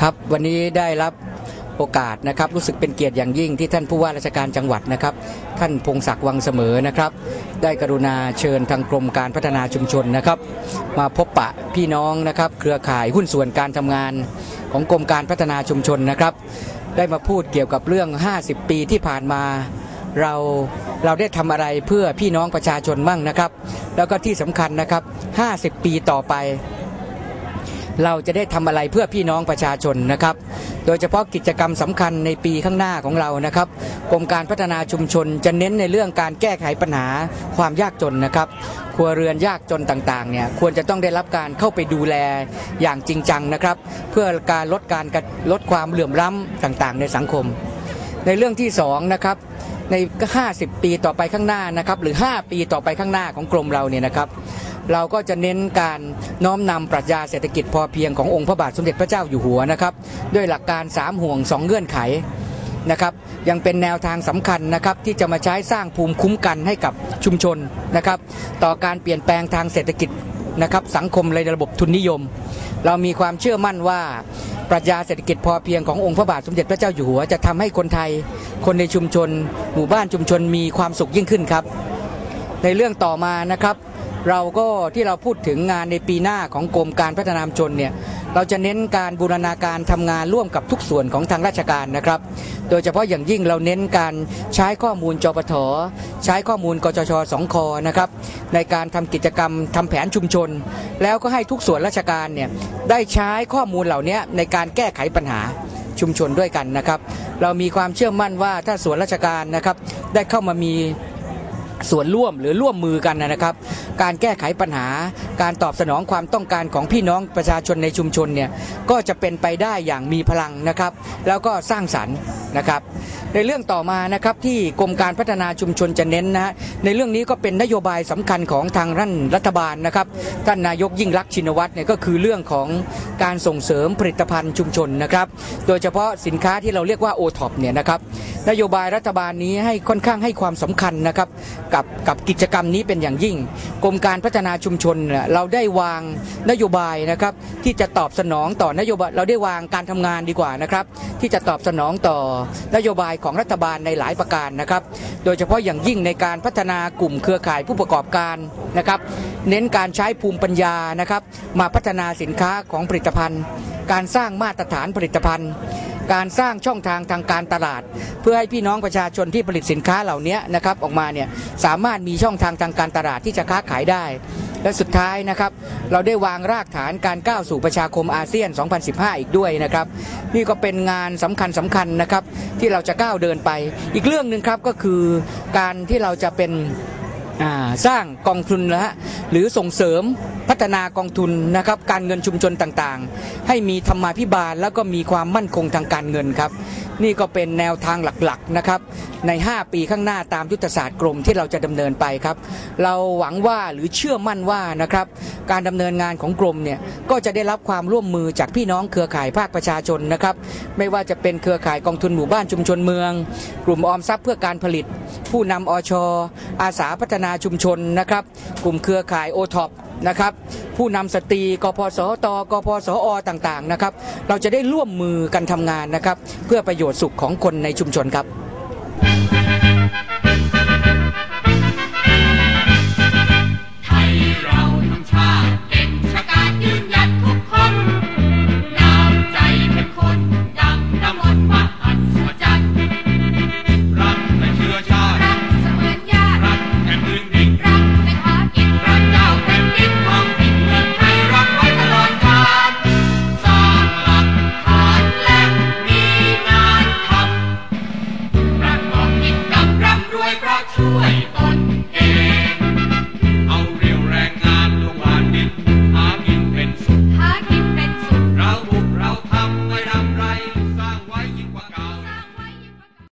ครับวันนี้ได้รับโอกาสนะครับรู้สึกเป็นเกียรติอย่างยิ่งที่ท่านผู้ว่าราชการจังหวัดนะครับ ท่านพงศักดิ์วังเสมอนะครับ ได้กรุณาเชิญทางกรมการพัฒนาชุมชนนะครับ มาพบปะพี่น้องนะครับ เครือข่ายหุ้นส่วนการทำงานของกรมการพัฒนาชุมชนนะครับ ได้มาพูดเกี่ยวกับเรื่อง 50 ปีที่ผ่านมาเราเราได้ทำอะไรเพื่อพี่น้องประชาชนมั่งนะครับ แล้วก็ที่สำคัญนะครับ 50 ปีต่อไป เราจะได้ทำอะไรเพื่อพี่น้องประชาชนนะครับ โดยเฉพาะกิจกรรมสำคัญในปีข้างหน้าของเรานะครับกรมการพัฒนาชุมชนจะเน้นในเรื่องการแก้ไขปัญหาความยากจนนะครับ ครัวเรือนยากจนต่างๆเนี่ยควรจะต้องได้รับการเข้าไปดูแลอย่างจริงจังนะครับ เพื่อการลดการลดความเหลื่อมล้ำต่างๆ ในสังคม ในเรื่องที่สองนะครับใน 50 ปีต่อไปข้างหน้านะครับหรือ 5 ปีต่อไปข้างหน้าของกรมเราเนี่ยนะครับ เราก็จะเน้นการน้อมนำปรัชญาเศรษฐกิจพอเพียงขององค์พระบาทสมเด็จพระเจ้าอยู่หัวนะครับ ด้วยหลักการ 3 ห่วง 2 เงื่อนไขนะครับยังเป็นแนวทางสำคัญนะครับที่จะมาใช้สร้างภูมิคุ้มกันให้กับชุมชนนะครับต่อการเปลี่ยนแปลงทางเศรษฐกิจนะครับสังคมในระบบทุนนิยม เรามีความเชื่อมั่นว่าปรัชญาเศรษฐกิจพอเพียงขององค์พระบาทสมเด็จพระเจ้าอยู่หัว จะทำให้คนไทย คนในชุมชน หมู่บ้านชุมชนมีความสุขยิ่งขึ้นครับ ในเรื่องต่อมานะครับ เราก็ที่เราพูดถึงงานในปีหน้าของกรมการพัฒนามชนเนี่ยเราจะเน้นการบูรณาการทำงานร่วมกับทุกส่วนของทางราชการนะครับ โดยเฉพาะอย่างยิ่งเราเน้นการใช้ข้อมูลจปทใช้ข้อมูลกจชสองคนะครับในการทำกิจกรรมทำแผนชุมชน แล้วก็ให้ทุกส่วนราชการเนี่ยได้ใช้ข้อมูลเหล่านี้ในการแก้ไขปัญหาชุมชนด้วยกันนะครับ เรามีความเชื่อมั่นว่าถ้าส่วนราชการนะครับได้เข้ามามี ส่วนร่วมหรือร่วมมือกันนะครับ การแก้ไขปัญหา การตอบสนองความต้องการของพี่น้องประชาชนในชุมชนเนี่ยก็จะเป็นไปได้อย่างมีพลังนะครับ แล้วก็สร้างสรรค์นะครับ ในเรื่องต่อมานะครับที่กรมการพัฒนาชุมชนจะเน้นนะฮะในเรื่องนี้ก็เป็นนโยบายสำคัญของทางรัฐรัฐบาลนะครับท่านนายกยิ่งรักชินวัตรเนี่ยก็คือเรื่องของการส่งเสริมผลิตภัณฑ์ชุมชนนะครับ โดยเฉพาะสินค้าที่เราเรียกว่าโอท็อปเนี่ยนะครับนโยบายรัฐบาลนี้ให้ค่อนข้างให้ความสำคัญนะครับกับกับกิจกรรมนี้เป็นอย่างยิ่ง กรมการพัฒนาชุมชนเนี่ยเราได้วางนโยบายนะครับที่จะตอบสนองต่อนโยบายเราได้วางการทำงานดีกว่านะครับที่จะตอบสนองต่อนโยบายของรัฐบาลในหลายประการนะครับ โดยเฉพาะอย่างยิ่งในการพัฒนากลุ่มเครือข่ายผู้ประกอบการนะครับ เน้นการใช้ภูมิปัญญานะครับ มาพัฒนาสินค้าของผลิตภัณฑ์ การสร้างมาตรฐานผลิตภัณฑ์การสร้างช่องทางทางการตลาด เพื่อให้พี่น้องประชาชนที่ผลิตสินค้าเหล่านี้นะครับออกมาเนี่ยสามารถมีช่องทางทางการตลาดที่จะค้าขายได้ และสุดท้ายนะครับ เราได้วางรากฐานการก้าวสู่ประชาคมอาเซียน 2015 อีกด้วยนะครับ นี่ก็เป็นงานสำคัญสำคัญนะครับที่เราจะก้าวเดินไป อีกเรื่องหนึ่งครับก็คือการที่เราจะเป็น สร้างกองทุนนะฮะหรือส่งเสริมพัฒนากองทุนนะครับการเงินชุมชนต่างๆ ให้มีธรรมาภิบาลแล้วก็มีความมั่นคงทางการเงินครับ นี่ก็เป็นแนวทางหลักๆนะครับใน 5 ปีข้างหน้าตามยุทธศาสตร์กรมที่เราจะดำเนินไปครับ เราหวังว่าหรือเชื่อมั่นว่านะครับการดำเนินงานของกรมเนี่ยก็จะได้รับความร่วมมือจากพี่น้องเครือข่ายภาคประชาชนนะครับไม่ว่าจะเป็นเครือข่ายกองทุนหมู่บ้านชุมชนเมือง กลุ่มออมทรัพย์เพื่อการผลิต ผู้นำอชอาสาพัฒนาชุมชนนะครับ กลุ่มเครือข่ายโอท็อปนะครับ ผู้นำสตรีกพสตกพสอต่างๆนะครับ เราจะได้ร่วมมือกันทำงานนะครับ เพื่อประโยชน์สุขของคนในชุมชนครับ